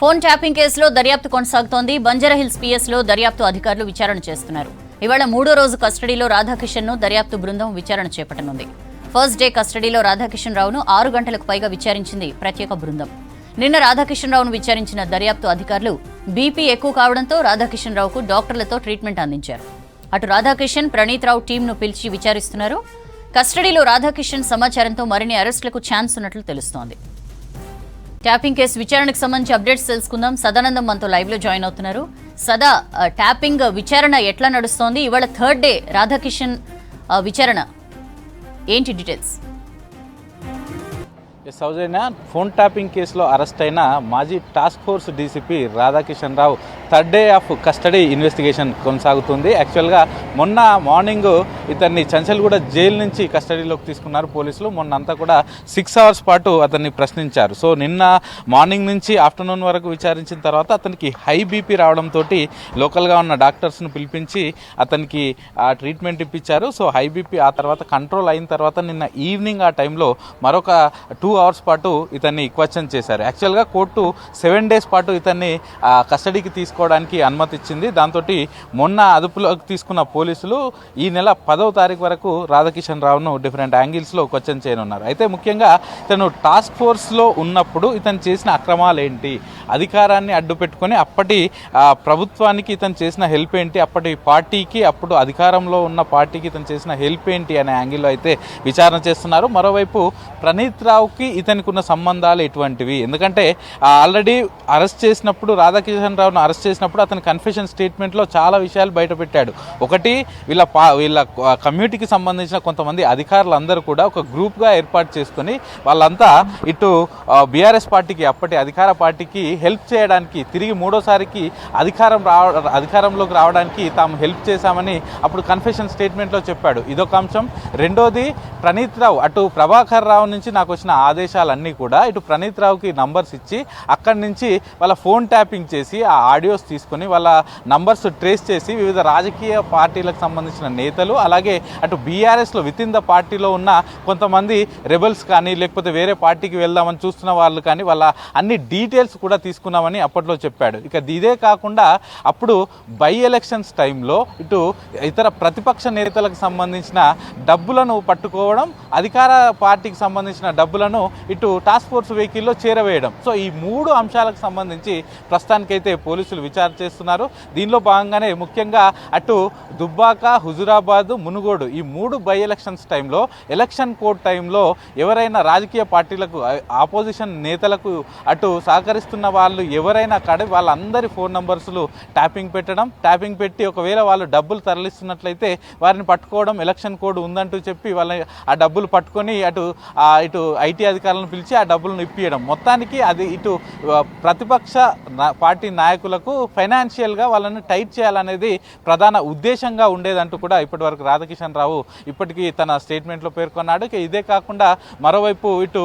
Phone tapping కేసులో దర్యాప్తు కొనసాగుతోంది. బంజరహిల్స్ పిఎస్లో దర్యాప్తు అధికారులు విచారణ చేస్తున్నారు. ఇవాళ మూడో రోజు కస్టడీలో రాధాకిషన్ను దర్యాప్తు బృందం విచారణ చేపట్టనుంది. ఫస్ట్ డే కస్టడీలో రాధాకిషన్ రావును ఆరు గంటలకు పైగా విచారించింది ప్రత్యేక బృందం. నిన్న రాధాకిషన్ రావును విచారించిన దర్యాప్తు అధికారులు బీపీ ఎక్కువ కావడంతో రాధాకిషన్ రావుకు డాక్టర్లతో ట్రీట్మెంట్ అందించారు. అటు రాధాకిషన్ ప్రణీత్ రావు టీంను పిలిచి విచారిస్తున్నారు. కస్టడీలో రాధాకిషన్ సమాచారంతో మరిన్ని అరెస్టులకు ఛాన్స్ ఉన్నట్లు తెలుస్తోంది. ట్యాపింగ్ కేసు విచారణకు సంబంధించి అప్డేట్స్ తెలుసుకుందాం. సదానందం మనతో లైవ్లో జాయిన్ అవుతున్నారు. సదా ట్యాపింగ్ విచారణ ఎట్లా నడుస్తోంది? ఇవాళ థర్డ్ డే రాధాకిషన్ విచారణ. ఏంటి డీటెయిల్స్? సౌజన్య ఫోన్ ట్యాపింగ్ కేసులో అరెస్ట్ అయిన మాజీ task force DCP Radhakishan Rao third day of custody investigation కొనసాగుతుంది. యాక్చువల్గా మొన్న మార్నింగ్ ఇతన్ని చంచల్గూడ జైలు నుంచి కస్టడీలోకి తీసుకున్నారు పోలీసులు. మొన్న అంతా కూడా సిక్స్ అవర్స్ పాటు అతన్ని ప్రశ్నించారు. సో నిన్న మార్నింగ్ నుంచి ఆఫ్టర్నూన్ వరకు విచారించిన తర్వాత అతనికి హై బీపీ రావడంతో లోకల్గా ఉన్న డాక్టర్స్ను పిలిపించి అతనికి ఆ ట్రీట్మెంట్ ఇప్పించారు. సో హై బీపీ ఆ తర్వాత కంట్రోల్ అయిన తర్వాత నిన్న ఈవినింగ్ ఆ టైంలో మరొక టూ టూ అవర్స్ పాటు ఇతన్ని క్వశ్చన్ చేశారు. యాక్చువల్గా కోర్టు సెవెన్ డేస్ పాటు ఇతన్ని కస్టడీకి తీసుకోవడానికి అనుమతి ఇచ్చింది. దాంతో మొన్న అదుపులోకి తీసుకున్న పోలీసులు ఈ నెల పదవ తారీఖు వరకు రాధాకిషన్ రావును డిఫరెంట్ యాంగిల్స్లో క్వశ్చన్ చేయనున్నారు. అయితే ముఖ్యంగా ఇతను టాస్క్ ఫోర్స్లో ఉన్నప్పుడు ఇతను చేసిన అక్రమాలు ఏంటి? అధికారాన్ని అడ్డు పెట్టుకొని అప్పటి ప్రభుత్వానికి ఇతను చేసిన హెల్ప్ ఏంటి? అప్పటి పార్టీకి అప్పుడు అధికారంలో ఉన్న పార్టీకి ఇతను చేసిన హెల్ప్ ఏంటి అనే యాంగిల్లో అయితే విచారణ చేస్తున్నారు. మరోవైపు ప్రణీత్ రావుకి ఇతనికి ఉన్న సంబంధాలు ఎటువంటివి? ఎందుకంటే ఆల్రెడీ అరెస్ట్ చేసినప్పుడు రాధాకిషన్ రావును అరెస్ట్ చేసినప్పుడు అతని కన్ఫెషన్ స్టేట్మెంట్లో చాలా విషయాలు బయటపెట్టాడు ఒకటి వీళ్ళ పా వీళ్ళ కమ్యూనిటీకి సంబంధించిన కొంతమంది అధికారులు అందరూ కూడా ఒక గ్రూప్గా ఏర్పాటు చేసుకొని వాళ్ళంతా ఇటు బీఆర్ఎస్ పార్టీకి అప్పటి అధికార పార్టీకి హెల్ప్ చేయడానికి తిరిగి మూడోసారికి అధికారం రావ అధికారంలోకి రావడానికి తాము హెల్ప్ చేశామని అప్పుడు కన్ఫెషన్ స్టేట్మెంట్లో చెప్పాడు. ఇదొక అంశం. రెండోది ప్రణీత్ రావు అటు ప్రభాకర్ రావు నుంచి నాకు వచ్చిన ఆదేశాలన్నీ కూడా ఇటు ప్రణీత్ రావుకి నంబర్స్ ఇచ్చి అక్కడి నుంచి వాళ్ళ ఫోన్ ట్యాపింగ్ చేసి ఆ ఆడియోస్ తీసుకొని వాళ్ళ నంబర్స్ ట్రేస్ చేసి వివిధ రాజకీయ పార్టీలకు సంబంధించిన నేతలు అలాగే అటు బీఆర్ఎస్లో విత్ ఇన్ ద పార్టీలో ఉన్న కొంతమంది రెబల్స్ కానీ లేకపోతే వేరే పార్టీకి వెళ్దామని చూస్తున్న వాళ్ళు కానీ వాళ్ళ అన్ని డీటెయిల్స్ కూడా తీసుకున్నామని అప్పట్లో చెప్పాడు. ఇక ఇదే కాకుండా అప్పుడు బై ఎలక్షన్స్ టైంలో ఇటు ఇతర ప్రతిపక్ష నేతలకు సంబంధించిన డబ్బులను పట్టుకోవడం అధికార పార్టీకి సంబంధించిన డబ్బులను ఇటు టాస్క్ ఫోర్స్ వెహికల్లో చేరవేయడం. సో ఈ మూడు అంశాలకు సంబంధించి ప్రస్తుతానికైతే పోలీసులు విచారణ చేస్తున్నారు. దీనిలో భాగంగానే ముఖ్యంగా అటు దుబ్బాక హుజురాబాద్ మునుగోడు ఈ మూడు బై ఎలక్షన్స్ టైంలో ఎలక్షన్ కోడ్ టైంలో ఎవరైనా రాజకీయ పార్టీలకు ఆపోజిషన్ నేతలకు అటు సహకరిస్తున్న వాళ్ళు ఎవరైనా కాడ వాళ్ళందరి ఫోన్ నంబర్స్లు ట్యాపింగ్ పెట్టడం ట్యాపింగ్ పెట్టి ఒకవేళ వాళ్ళు డబ్బులు తరలిస్తున్నట్లయితే వారిని పట్టుకోవడం ఎలక్షన్ కోడ్ ఉందంటూ చెప్పి వాళ్ళ ఆ డబ్బులు పట్టుకొని అటు ఇటు ఐటీ అధికారులను పిలిచి ఆ డబ్బులను ఇప్పియడం. మొత్తానికి అది ఇటు ప్రతిపక్ష పార్టీ నాయకులకు ఫైనాన్షియల్గా వాళ్ళని టైట్ చేయాలనేది ప్రధాన ఉద్దేశంగా ఉండేదంటూ కూడా ఇప్పటివరకు రాధాకిషన్ రావు ఇప్పటికీ తన స్టేట్మెంట్లో పేర్కొన్నాడు. ఇదే కాకుండా మరోవైపు ఇటు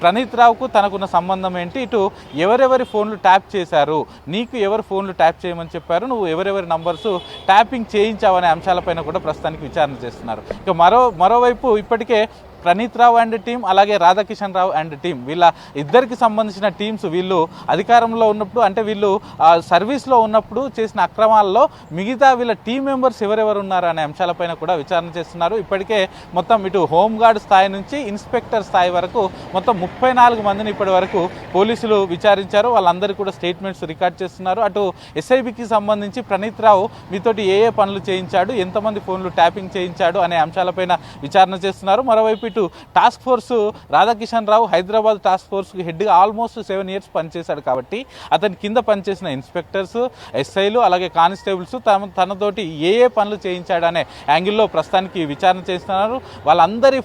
ప్రణీత్ రావుకు తనకున్న సంబంధం ఏంటి? ఇటు ఎవరెవరి ఫోన్లు ట్యాప్ చేశారు? నీకు ఎవరు ఫోన్లు ట్యాప్ చేయమని చెప్పారు? నువ్వు ఎవరెవరి నంబర్స్ ట్యాపింగ్ చేయించావనే అంశాలపైన కూడా ప్రస్తుతానికి విచారణ చేస్తున్నారు. ఇక మరో మరోవైపు ఇప్పటికే ప్రణీత్ రావు అండ్ టీం అలాగే రాధాకిషన్ రావు అండ్ టీం వీళ్ళ ఇద్దరికి సంబంధించిన టీమ్స్ వీళ్ళు అధికారంలో ఉన్నప్పుడు అంటే వీళ్ళు సర్వీస్లో ఉన్నప్పుడు చేసిన అక్రమాల్లో మిగతా వీళ్ళ టీం మెంబర్స్ ఎవరెవరు ఉన్నారు అనే అంశాలపైన కూడా విచారణ చేస్తున్నారు. ఇప్పటికే మొత్తం ఇటు హోంగార్డ్ స్థాయి నుంచి ఇన్స్పెక్టర్ స్థాయి వరకు మొత్తం ముప్పై నాలుగు మందిని ఇప్పటి వరకు పోలీసులు విచారించారు. వాళ్ళందరూ కూడా స్టేట్మెంట్స్ రికార్డ్ చేస్తున్నారు. అటు ఎస్ఐబికి సంబంధించి ప్రణీత్ రావు మీతోటి ఏ ఏ పనులు చేయించాడు ఎంతమంది ఫోన్లు ట్యాపింగ్ చేయించాడు అనే అంశాలపైన విచారణ చేస్తున్నారు. మరోవైపు ఇటు task force Radhakishan Rao Hyderabad task ఫోర్స్కి హెడ్గా ఆల్మోస్ట్ సెవెన్ ఇయర్స్ పనిచేశాడు కాబట్టి అతని కింద పనిచేసిన ఇన్స్పెక్టర్స్ ఎస్ఐలు అలాగే కానిస్టేబుల్స్ తమ తనతోటి ఏ ఏ పనులు చేయించాడనే యాంగిల్లో ప్రస్తుతానికి విచారణ చేస్తున్నారు. వాళ్ళందరి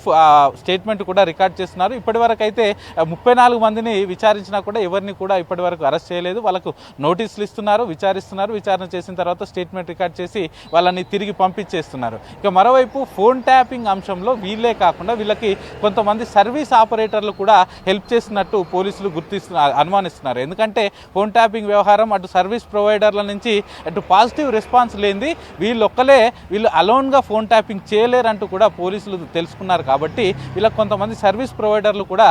స్టేట్మెంట్ కూడా రికార్డ్ చేస్తున్నారు. ఇప్పటివరకు అయితే ముప్పై నాలుగు మందిని విచారించినా కూడా ఎవరిని కూడా ఇప్పటివరకు అరెస్ట్ చేయలేదు. వాళ్ళకు నోటీసులు ఇస్తున్నారు విచారిస్తున్నారు. విచారణ చేసిన తర్వాత స్టేట్మెంట్ రికార్డ్ చేసి వాళ్ళని తిరిగి పంపించేస్తున్నారు. ఇక మరోవైపు ఫోన్ ట్యాపింగ్ అంశంలో వీళ్ళే కాకుండా వీళ్ళకి వారికి కొంతమంది సర్వీస్ ఆపరేటర్లు కూడా హెల్ప్ చేసినట్టు పోలీసులు గుర్తిస్తున్నారు అనుమానిస్తున్నారు. ఎందుకంటే ఫోన్ ట్యాపింగ్ వ్యవహారం అటు సర్వీస్ ప్రొవైడర్ల నుంచి అటు పాజిటివ్ రెస్పాన్స్ లేనిది వీళ్ళొక్కలే వీళ్ళు అలోన్గా ఫోన్ ట్యాపింగ్ చేయలేరంటూ కూడా పోలీసులు తెలుసుకున్నారు కాబట్టి వీళ్ళకి కొంతమంది సర్వీస్ ప్రొవైడర్లు కూడా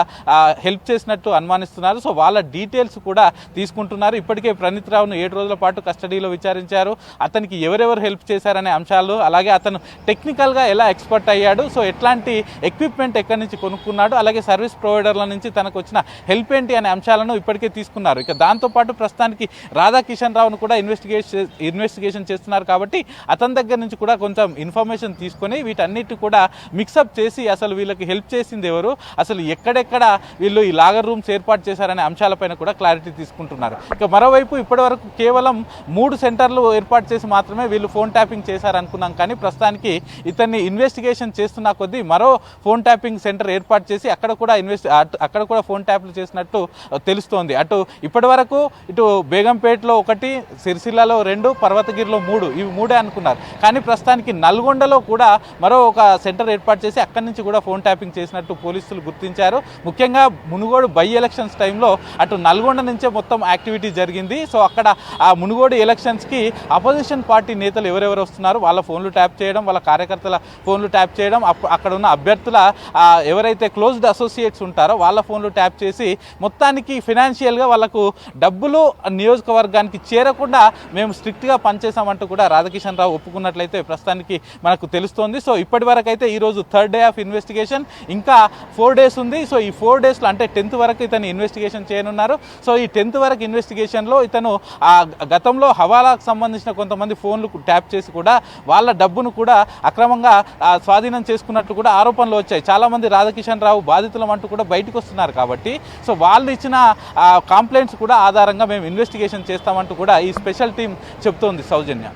హెల్ప్ చేసినట్టు అనుమానిస్తున్నారు. సో వాళ్ళ డీటెయిల్స్ కూడా తీసుకుంటున్నారు. ఇప్పటికే ప్రణీత్ రావును ఏడు రోజుల పాటు కస్టడీలో విచారించారు. అతనికి ఎవరెవరు హెల్ప్ చేశారనే అంశాలు అలాగే అతను టెక్నికల్గా ఎలా ఎక్స్పర్ట్ అయ్యాడు సో ఎట్లాంటి ఎక్విప్ ఎక్విప్మెంట్ ఎక్కడి నుంచి కొనుక్కున్నాడు అలాగే సర్వీస్ ప్రొవైడర్ల నుంచి తనకు వచ్చిన హెల్ప్ ఏంటి అనే అంశాలను ఇప్పటికే తీసుకున్నారు. ఇక దాంతోపాటు ప్రస్తుతానికి రాధాకిషన్ రావును కూడా ఇన్వెస్టిగేషన్ ఇన్వెస్టిగేషన్ చేస్తున్నారు కాబట్టి అతని దగ్గర నుంచి కూడా కొంచెం ఇన్ఫర్మేషన్ తీసుకొని వీటన్నిటి కూడా మిక్సప్ చేసి అసలు వీళ్ళకి హెల్ప్ చేసింది ఎవరు అసలు ఎక్కడెక్కడ వీళ్ళు ఈ లాగర్ రూమ్స్ ఏర్పాటు చేశారనే అంశాలపైన కూడా క్లారిటీ తీసుకుంటున్నారు. ఇక మరోవైపు ఇప్పటివరకు కేవలం మూడు సెంటర్లు ఏర్పాటు చేసి మాత్రమే వీళ్ళు ఫోన్ ట్యాపింగ్ చేశారనుకున్నాం కానీ ప్రస్తుతానికి ఇతన్ని ఇన్వెస్టిగేషన్ చేస్తున్న కొద్దీ మరో ఫోన్ ఫోన్ ట్యాపింగ్ సెంటర్ ఏర్పాటు చేసి అక్కడ కూడా ఇన్వెస్ట్ అటు- అక్కడ కూడా ఫోన్ ట్యాప్లు చేసినట్టు తెలుస్తోంది. అటు ఇప్పటివరకు ఇటు బేగంపేటలో ఒకటి సిరిసిల్లలో రెండు పర్వతగిరిలో మూడు ఇవి మూడే అనుకున్నారు. కానీ ప్రస్తుతానికి నల్గొండలో కూడా మరో ఒక సెంటర్ ఏర్పాటు చేసి అక్కడి నుంచి కూడా ఫోన్ ట్యాపింగ్ చేసినట్టు పోలీసులు గుర్తించారు. ముఖ్యంగా మునుగోడు బై ఎలక్షన్స్ టైంలో అటు నల్గొండ నుంచే మొత్తం యాక్టివిటీ జరిగింది. సో అక్కడ ఆ మునుగోడు ఎలక్షన్స్కి అపోజిషన్ పార్టీ నేతలు ఎవరెవరు వస్తున్నారు? వాళ్ళ ఫోన్లు ట్యాప్ చేయడం వాళ్ళ కార్యకర్తల ఫోన్లు ట్యాప్ చేయడం అక్కడ ఉన్న అభ్యర్థుల ఎవరైతే క్లోజ్డ్ అసోసియేట్స్ ఉంటారో వాళ్ళ ఫోన్లు ట్యాప్ చేసి మొత్తానికి ఫినాన్షియల్గా వాళ్ళకు డబ్బులు నియోజకవర్గానికి చేరకుండా మేము స్ట్రిక్ట్గా పనిచేసామంటూ కూడా రాధాకిషన్ రావు ఒప్పుకున్నట్లయితే ప్రస్తుతానికి మనకు తెలుస్తోంది. సో ఇప్పటి వరకు అయితే ఈరోజు థర్డ్ డే ఆఫ్ ఇన్వెస్టిగేషన్. ఇంకా ఫోర్ డేస్ ఉంది. సో ఈ ఫోర్ డేస్లో అంటే టెన్త్ వరకు ఇతను ఇన్వెస్టిగేషన్ చేయనున్నారు. సో ఈ టెన్త్ వరకు ఇన్వెస్టిగేషన్లో ఇతను ఆ గతంలో హవాలాకు సంబంధించిన కొంతమంది ఫోన్లు ట్యాప్ చేసి కూడా వాళ్ళ డబ్బును కూడా అక్రమంగా స్వాధీనం చేసుకున్నట్టు కూడా ఆరోపణలు వచ్చాయి. చాలామంది రాధాకిషన్ రావు బాధితులం అంటూ కూడా బయటకు వస్తున్నారు కాబట్టి సో వాళ్ళు ఇచ్చిన కంప్లైంట్స్ కూడా ఆధారంగా మేము ఇన్వెస్టిగేషన్ చేస్తామంటూ కూడా ఈ స్పెషల్ టీం చెప్తోంది సౌజన్య.